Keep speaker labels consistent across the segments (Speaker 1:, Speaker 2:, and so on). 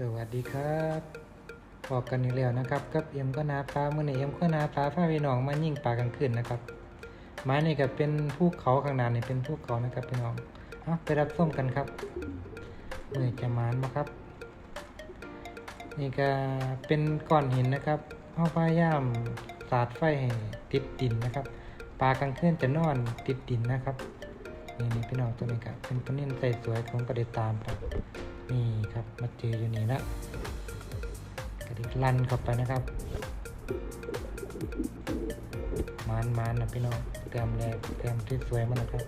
Speaker 1: สวัสดีครับพอกันอีกแล้วนะครับกับเอ็มก็นาปลาเมื่อนี้เอ็มก็นาปลาพาพี่น้องมายิ่งปลากลางคืนนะครับไม้นี่ก็เป็นภูเขาข้างหน้านี่เป็นภูเขานะครับพี่น้องเอาไปรับส้มกันครับเมื่อจะมานมาครับ นี่ก็เป็นก้อนหินนะครับเอาพยายามสาดไฟให้ติดดินนะครับปลากลางคืนจะนอนติดดินนะครับนี่นี่พี่น้องตัวนี้ก็เป็นปลานิ่นใส่สวยผมก็ได้ตามครับ นี่ครับมาเจออยู่นี่ละกระดิกลันเข้าไปนะครับมานมานนะพี่น้องเติมแรงเติมที่สวยมันนะครับ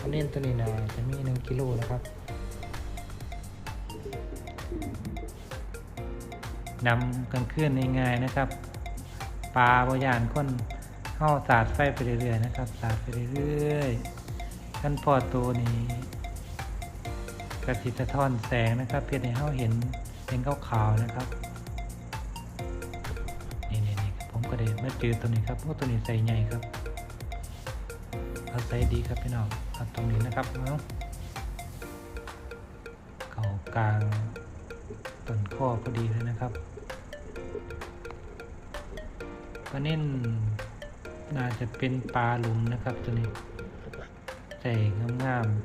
Speaker 1: อันนี้ตัวนี้นะจะมีหนึ่งกิโลนะครับนำกันเคลื่อนง่ายๆนะครับ ปลาบยานคนเข้าสาดไฟไปเรื่อยๆนะครับสาดไปเรื่อยๆ ขั้นพอตัวนี้กระสิสะท้อนแสงนะครับ เพื่อให้เราเห็นเป็นขาวๆนะครับนี่นี่นี่ผมก็ได้มาเจอตัวนี้ครับเพราะตัวนี้ใส่ใหญ่ครับเอาใส่ดีครับพี่น้องเอาตรงนี้นะครับเอาเข่ากลางต้นข้อพอดีเลยนะครับก็เน้นน่าจะเป็นปลาหลุมนะครับตัวนี้ ใส่งามๆ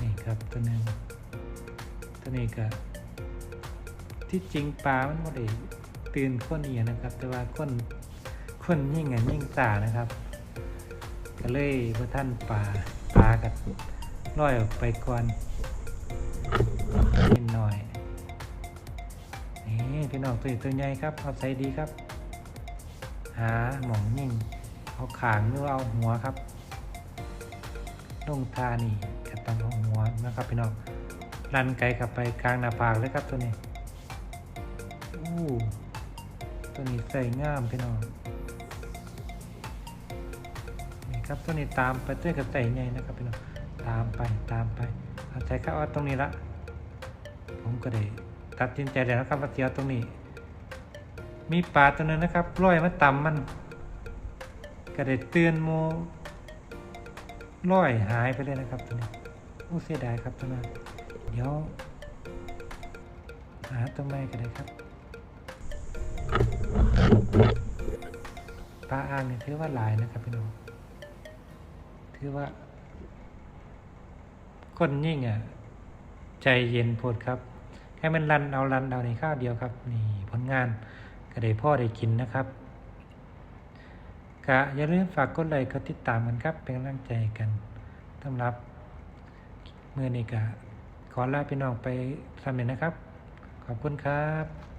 Speaker 1: นี่ครับตัวหนึงตัวนี้ก็ที่จริงปลามันไม่ได้ตื่นคนเอียนะครับ แต่ว่าคนคนยิ่งอะยิ่งตานะครับ ก็เลยพระท่านป่าปลากับล่อยออกไปก่อนนิดหน่อยนี่พี่น้องตัวตัวใหญ่ครับเอาใส่ดีครับ หาหมองยิ่งเอาขางหรือว่าเอาหัวครับลงทานี่กับตังเอาหัวนะครับพี่น้องรันไกลกลับไปกลางหน้าผากเลยครับตัวนี้อู้ตัวนี้ใส่ง่ามพี่น้อง ครับตัวนี้ตามไปด้วยกับไต่ใหญ่นะครับพี่น้องตามไปตามไปเอาใจเข้าเอาตรงนี้ละ ผมก็ได้ตัดสินใจแล้วนะครับว่าเสียวตรงนี้ มีปลาตัวนึงนะครับร้อยมาต่ำมันก็ได้เตือนโมร้อยหายไปเลยนะครับตัวนี้โอ้เสียดายครับตัวนั้นเดี๋ยวหาตัวใหม่ก็ได้ครับปลาอ่างเนี่ยถือว่าหลายนะครับพี่น้อง ถือว่า คนยิ่งอะ ใจเย็นโพดครับ ให้มันรันเอารันเอาในข้าวเดียวครับ นี่ผลงานก็ได้พ่อได้กินนะครับกะอย่าลืมฝากกดไลค์กดติดตามกันครับ เป็นกำลังใจกันสำหรับเมื่อนี้กะขอลาพี่น้องไปสำเร็จนะครับ ขอบคุณครับ